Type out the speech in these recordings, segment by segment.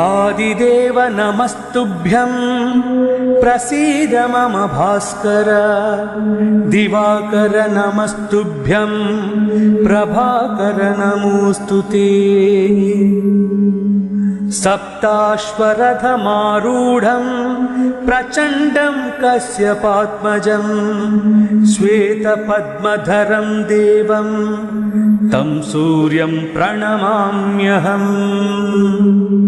आदिदेव नमस्तुभ्यं। प्रसीद मम भास्कर। दिवाकर नमस्तुभ्यं। प्रभाकर नमोऽस्तु ते। सप्ताश्वरथमारूढं। प्रचण्डं कश्यपात्मजं श्वेतपद्मधरं देवं। तं सूर्यं प्रणमाम्यहम्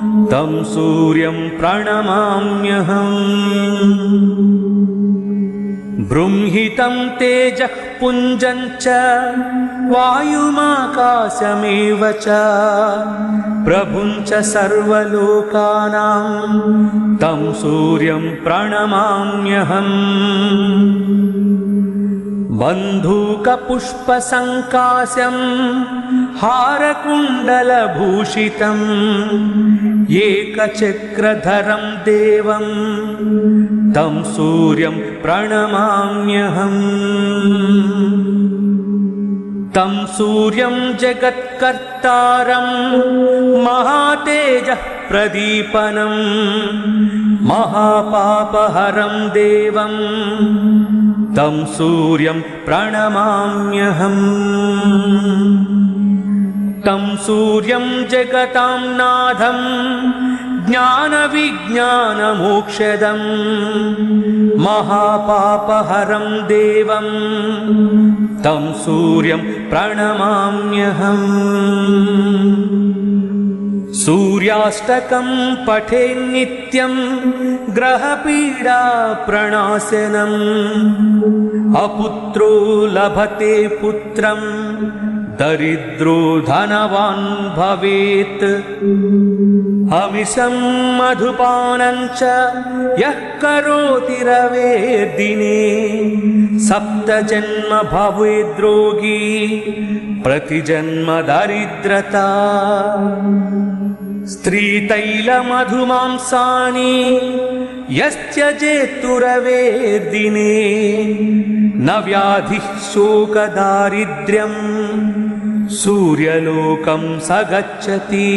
तं सूर्यं प्रणमाम्यहम्। बृंहितं तेजः पुञ्जं च वायुमाकाशमेव च। प्रभुं च सर्वलोकानां तं सूर्यं प्रणमाम्यहम् बन्धूकपुष्पसङ्काशं हारकुण्डलभूषितम् एकचक्रधरं देवं तं सूर्यं प्रणमाम्यहम्। तं सूर्यं जगत्कर्तारं महातेजः प्रदीपनं महापापहरं देवं तं सूर्यं प्रणमाम्यहम्। तं सूर्यं जगतां नाथं ज्ञानविज्ञानमोक्षदं महापापहरं देवं तं सूर्यं प्रणमाम्यहम् सूर्याष्टकं पठेन्नित्यं ग्रहपीडाप्रणाशनम् अपुत्रो लभते पुत्रं दरिद्रो धनवान् भवेत्। अमिषं मधुपानं च यः करोति रवेर्दिने सप्तजन्म भवेद्रोगी प्रतिजन्म दरिद्रता स्त्रीतैलमधुमांसानि यस्त्यजेत्तुरवेर्दिने न व्याधिः शोकदारिद्र्यं सूर्यलोकं स गच्छति